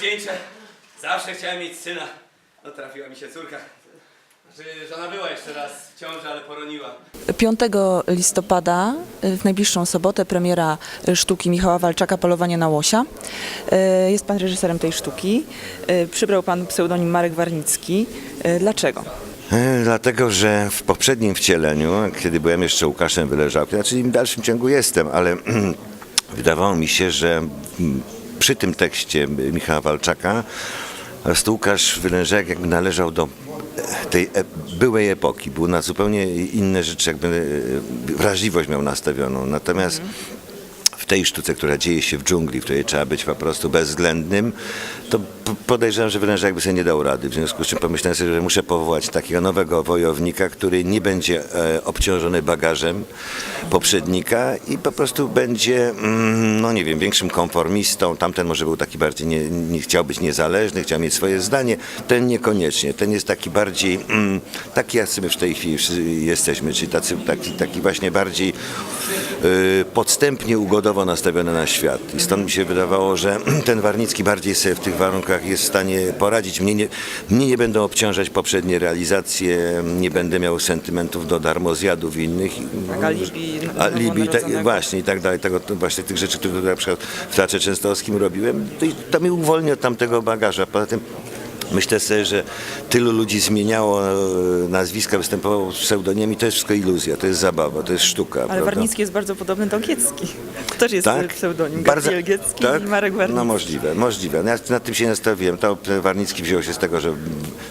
piernicze. Zawsze chciałem mieć syna. No trafiła mi się córka. Znaczy, żona była jeszcze raz w ciąży, ale poroniła. 5 listopada, y, w najbliższą sobotę, premiera y, sztuki Michała Walczaka Polowanie na łosia. Y, Jest pan reżyserem tej sztuki. Y, Przybrał pan pseudonim Marek Warnicki. Y, Dlaczego? E, Dlatego, że w poprzednim wcieleniu, kiedy byłem jeszcze Łukaszem Wyleżałkiem, znaczy w dalszym ciągu jestem, ale wydawało mi się, że mm, przy tym tekście Michała Walczaka to Łukasz Wylężak jakby należał do tej e- byłej epoki. Był na zupełnie inne rzeczy, jakby e, wrażliwość miał nastawioną. Natomiast w tej sztuce, która dzieje się w dżungli, w której trzeba być po prostu bezwzględnym, to podejrzewam, że wręcz jakby sobie nie dał rady. W związku z czym pomyślałem sobie, że muszę powołać takiego nowego wojownika, który nie będzie e, obciążony bagażem poprzednika i po prostu będzie, mm, no nie wiem, większym konformistą. Tamten może był taki bardziej, nie, nie chciał być niezależny, chciał mieć swoje zdanie. Ten niekoniecznie. Ten jest taki bardziej, mm, taki jak sobie w tej chwili jesteśmy, czyli tacy, taki, taki właśnie bardziej y, podstępnie ugodowo nastawiony na świat. I stąd mi się wydawało, że ten Warnicki bardziej sobie w tych warunkach jest w stanie poradzić. Mnie nie, mnie nie będą obciążać poprzednie realizacje, nie będę miał sentymentów do darmozjadów i innych. Tak, alibi, alibi nowonarodzonego. właśnie i tak dalej, tego, to właśnie tych rzeczy, które na przykład w Teatrze Częstochowskim robiłem, to, i to mnie uwolni od tamtego bagaża. Poza tym Myślę sobie, że tylu ludzi zmieniało e, nazwiska, występowało z pseudonimami, to jest wszystko iluzja, to jest zabawa, to jest sztuka. Ale prawda? Warnicki jest bardzo podobny do Giecki. To też jest Tak? pseudonim. Bardzo- Gabriel Giecki tak? i Marek Warnicki. No możliwe, możliwe. No Ja nad tym się nastawiłem. To Warnicki wziął się z tego, że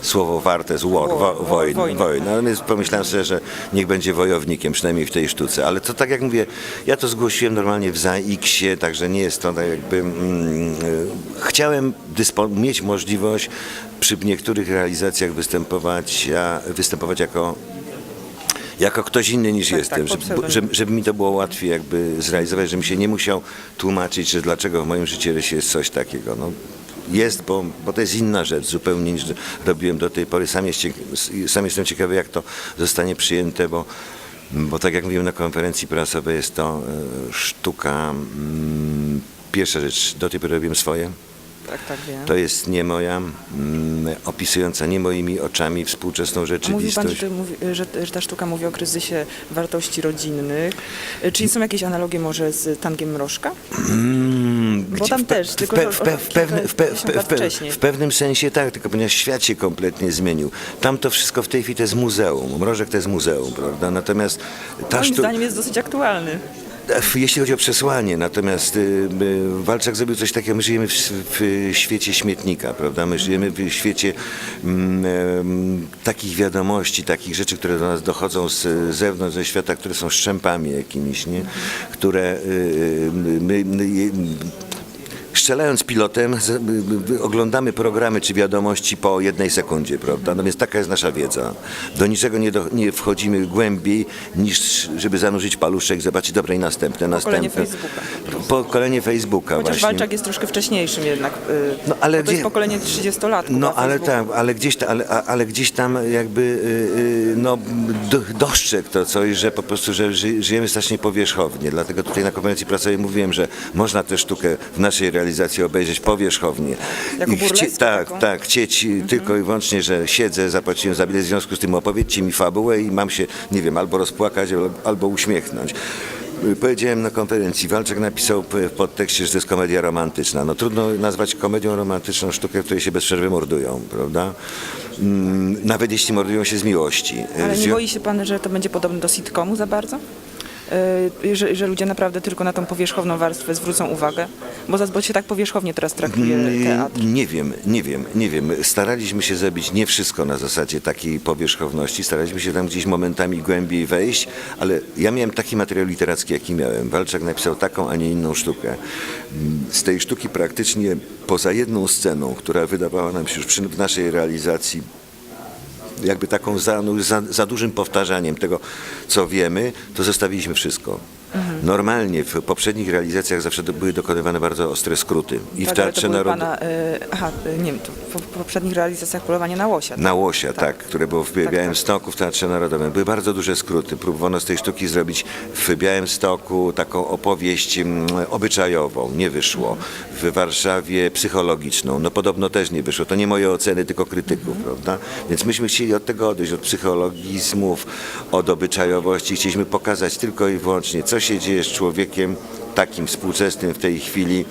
słowo warte jest war, wo, war, wojna. wojna. wojna. Ale więc pomyślałem sobie, że niech będzie wojownikiem, przynajmniej w tej sztuce. Ale to tak jak mówię, ja to zgłosiłem normalnie w ZAX-ie, także nie jest to tak jakby... Mm, y, chciałem mieć możliwość przy niektórych realizacjach występować, występować jako jako ktoś inny niż Tak, jestem, tak, żeby, żeby, żeby mi to było łatwiej jakby zrealizować, żebym się nie musiał tłumaczyć, że dlaczego w moim życiorysie jest coś takiego. No, jest, bo, bo to jest inna rzecz zupełnie niż robiłem do tej pory. Sam, jest sam jestem ciekawy, jak to zostanie przyjęte, bo, bo tak jak mówiłem na konferencji prasowej, jest to e, sztuka. Mm, pierwsza rzecz, do tej pory robiłem swoje. Tak, tak, wiem. To jest nie moja, mm, opisująca nie moimi oczami współczesną A Mówił pan, że, rzeczywistość. ty mówi, że, że ta sztuka mówi o kryzysie wartości rodzinnych. Czy są jakieś analogie może z Tangiem Mrożka? Mm, Bo gdzie tam w pe- też, w tylko pe- że w o- pe- o w pewne- w pe- w kilkadziesiąt pe- lat w pe- wcześniej. w pewnym sensie tak, tylko ponieważ świat się kompletnie zmienił. Tam to wszystko w tej chwili to jest muzeum. Mrożek to jest muzeum, prawda? Natomiast ta Moim sztuka... zdaniem jest dosyć aktualny. Jeśli chodzi o przesłanie, natomiast y, y, Walczak zrobił coś takiego, my żyjemy w, w świecie śmietnika, prawda? My żyjemy w świecie mm, takich wiadomości, takich rzeczy, które do nas dochodzą z zewnątrz, ze świata, które są szczępami jakimiś, nie? Które y, y, my, my je- Strzelając pilotem, z- y, y, oglądamy programy czy wiadomości po jednej sekundzie, prawda? No więc taka jest nasza wiedza. Do niczego nie, do, nie wchodzimy głębiej, niż żeby zanurzyć paluszek, zobaczyć dobre i następne, Pokolenie następne. Facebooka. Pokolenie Facebooka Chociaż właśnie. Walczak jest troszkę wcześniejszym jednak. y, No, ale to jest gdzie- pokolenie 30-latków. No ale tak, ale gdzieś, ta, ale, ale gdzieś tam jakby y, y, no, do, dostrzegł to coś, że po prostu, że ży, żyjemy strasznie powierzchownie. Dlatego tutaj na konferencji prasowej mówiłem, że można tę sztukę w naszej realizacji obejrzeć powierzchownie. Jako I chcie, tak, tak, chcieć tylko i wyłącznie, że siedzę, zapłaciłem za bilet, w związku z tym opowiedzcie mi fabułę i mam się, nie wiem, albo rozpłakać, albo- uśmiechnąć. Y, Powiedziałem na konferencji, Walczak napisał w podtekście, że to jest komedia romantyczna. No trudno nazwać komedią romantyczną sztukę, w której się bez przerwy mordują, prawda? Mm, Nawet jeśli mordują się z miłości. Y, Ale nie boi się pan, że to będzie podobne do sitcomu za bardzo? Y, Że, że ludzie naprawdę tylko na tą powierzchowną warstwę zwrócą uwagę? Bo za- bo się tak powierzchownie teraz traktuje Mm, teatr. Nie wiem, nie wiem, nie wiem. Staraliśmy się zrobić nie wszystko na zasadzie takiej powierzchowności. Staraliśmy się tam gdzieś momentami głębiej wejść, ale ja miałem taki materiał literacki, jaki miałem. Walczak napisał taką, a nie inną sztukę. Z tej sztuki praktycznie poza jedną sceną, która wydawała nam się już przy, w naszej realizacji jakby taką za, no, za, za dużym powtarzaniem tego, co wiemy, to zostawiliśmy wszystko. Normalnie w poprzednich realizacjach zawsze do, były dokonywane bardzo ostre skróty. I w Tak, to Teatrze Narodowym. y, aha, y, nie wiem, to w, w poprzednich realizacjach polowanie na łosia. Na Łosia, tak, które było w Tak, Białymstoku w Teatrze Narodowym. Były bardzo duże skróty. Próbowano z tej sztuki zrobić w Białymstoku taką opowieść mm, obyczajową. Nie wyszło. W Warszawie psychologiczną. No podobno też nie wyszło. To nie moje oceny, tylko krytyków, prawda? Więc myśmy chcieli od tego odejść, od psychologizmów, od obyczajowości. Chcieliśmy pokazać tylko i wyłącznie, co się dzieje z człowiekiem takim współczesnym w tej chwili,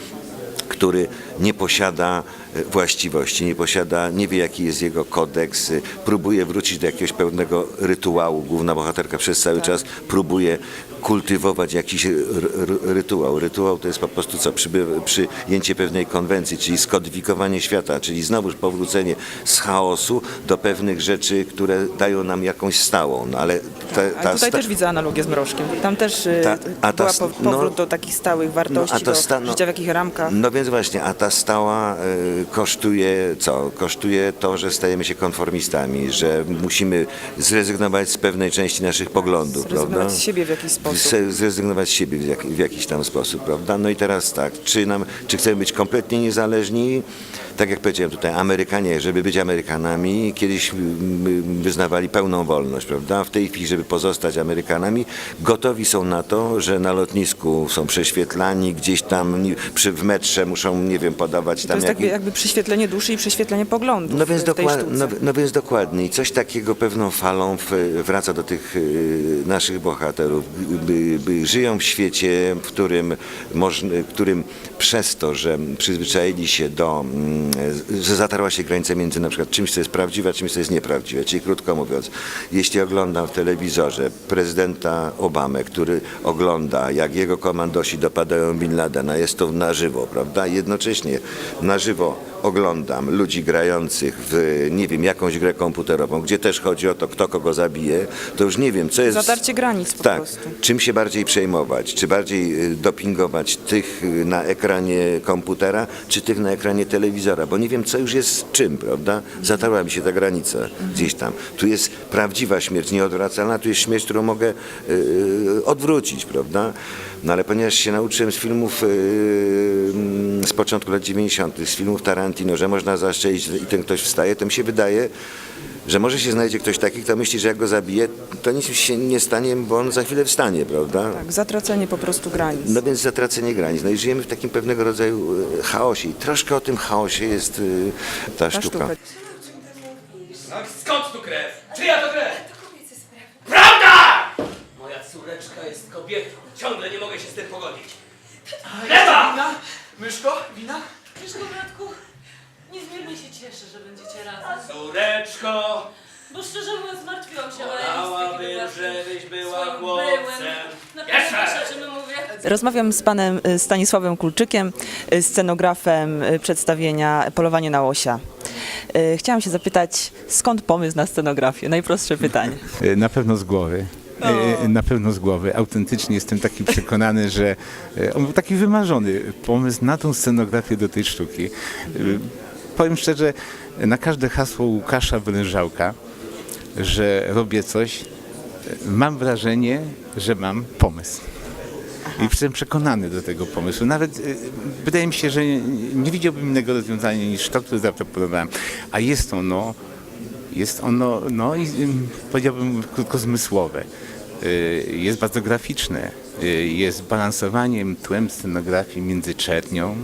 który nie posiada e, właściwości, nie posiada, nie wie jaki jest jego kodeks, e, próbuje wrócić do jakiegoś pewnego rytuału. Główna bohaterka przez cały czas próbuje kultywować jakiś rytuał. Rytuał to jest po prostu co? Przyjęcie pewnej konwencji, czyli skodyfikowanie świata, czyli znowuż powrócenie z chaosu do pewnych rzeczy, które dają nam jakąś stałą. No, ale ta, A ta tutaj też widzę analogię z Mrożkiem. Tam też y, Ta- ta była s- po, no- powrót do takich stałych wartości, No, a to do sta- no- życia w jakichś ramkach. No więc właśnie, a ta stała y, kosztuje co? Kosztuje to, że stajemy się konformistami, że musimy zrezygnować z pewnej części naszych poglądów, Zrezygnować prawda? z siebie w jakiś sposób. Zrezygnować z siebie w, jak, w jakiś tam sposób, prawda? No i teraz tak, czy, nam, czy chcemy być kompletnie niezależni? Tak jak powiedziałem tutaj, Amerykanie, żeby być Amerykanami, kiedyś wyznawali pełną wolność, prawda? W tej chwili, żeby pozostać Amerykanami, gotowi są na to, że na lotnisku są prześwietlani, gdzieś tam przy, w metrze muszą, nie wiem, podawać To tam jest jakby, jakiś... jakby prześwietlenie duszy i prześwietlenie poglądów No więc, dokład, no, no więc dokładnie. I coś takiego pewną falą wraca do tych y, naszych bohaterów. Żyją w świecie, w którym, można, którym przez to, że przyzwyczaili się do, mm, że zatarła się granica między na przykład czymś, co jest prawdziwe, a czymś, co jest nieprawdziwe. Czyli krótko mówiąc, jeśli oglądam w telewizorze prezydenta Obamę, który ogląda, jak jego komandosi dopadają Bin Ladena, jest to na żywo, prawda? Jednocześnie na żywo oglądam ludzi grających w, nie wiem, jakąś grę komputerową, gdzie też chodzi o to, kto kogo zabije, to już nie wiem, co jest... Zatarcie granic po tak, prostu. czym się bardziej przejmować? Czy bardziej y, dopingować tych y, na ekranie komputera, czy tych na ekranie telewizora? Bo nie wiem, co już jest czym, prawda? Zatarła mi się ta granica gdzieś tam. Tu jest prawdziwa śmierć, nieodwracalna, tu jest śmierć, którą mogę y, odwrócić, prawda? No ale ponieważ się nauczyłem z filmów y, mm, z początku lat 90., z filmów Tarantino, że można zastrzelić i ten ktoś wstaje, to mi się wydaje, że może się znajdzie ktoś taki, kto myśli, że jak go zabije, to nic się nie stanie, bo on za chwilę wstanie, prawda? Tak, zatracenie po prostu granic. No więc zatracenie granic. No i żyjemy w takim pewnego rodzaju e, chaosie. I troszkę o tym chaosie jest e, ta, Ta sztuka. sztuka. No skąd tu krew? Czyja to krew? Kobiecy sprawy. Prawda! Moja córeczka jest kobietą. Ciągle nie mogę się z tym pogodzić. Lewa! Wina? Myszko? Wina? Myszko, bratku, niezmiernie się cieszę, że będziecie razem. Córeczko! Bo szczerze mówiąc, martwiłam się o Elistę, Wolałabym, żebyś była chłopcem. byłem. Na pewno Jeszcze! wiesz, o czym mówię. Rozmawiam z panem y, Stanisławem Kulczykiem, y, scenografem y, przedstawienia Polowanie na łosia. Y, Chciałam się zapytać, skąd pomysł na scenografię? Najprostsze pytanie. E, Na pewno z głowy. E, Na pewno z głowy. Autentycznie jestem taki przekonany, że e, on był taki wymarzony pomysł na tą scenografię do tej sztuki. E, Powiem szczerze, na każde hasło Łukasza Wylężałka, że robię coś, mam wrażenie, że mam pomysł. I jestem przekonany do tego pomysłu. Nawet e, wydaje mi się, że nie, nie widziałbym innego rozwiązania niż to, które zaproponowałem. A jest ono jest ono, no i ym, powiedziałbym krótkozmysłowe. Y, Jest bardzo graficzne. Y, Jest balansowaniem tłem scenografii między czernią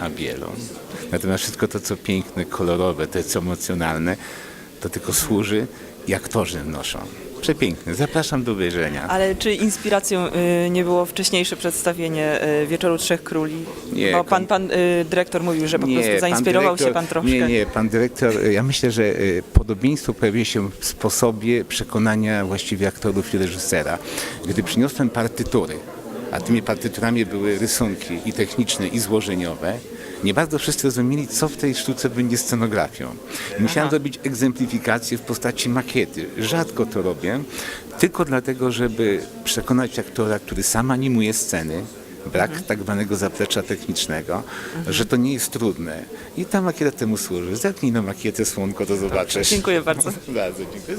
a bielą. Natomiast wszystko to, co piękne, kolorowe, to, co emocjonalne, to tylko służy i aktorzy wnoszą. Przepiękne. Zapraszam do obejrzenia. Ale czy inspiracją y, nie było wcześniejsze przedstawienie y, Wieczoru Trzech Króli? Nie, Bo pan, pan y, dyrektor mówił, że po prostu pan zainspirował się dyrektor- pan troszkę. Nie, nie, pan dyrektor, y, ja myślę, że y, podobieństwo pojawia się w sposobie przekonania właściwie aktorów i reżysera. Gdy przyniosłem partytury, a tymi partyturami były rysunki i techniczne, i złożeniowe, nie bardzo wszyscy rozumieli, co w tej sztuce będzie scenografią. Musiałem zrobić egzemplifikację w postaci makiety. Rzadko to robię, tylko dlatego, żeby przekonać aktora, który sam animuje sceny, brak tak zwanego zaplecza technicznego, że to nie jest trudne. I ta makieta temu służy. Zerknij na makietę, słonko, to zobaczysz. Dziękuję bardzo. bardzo dziękuję.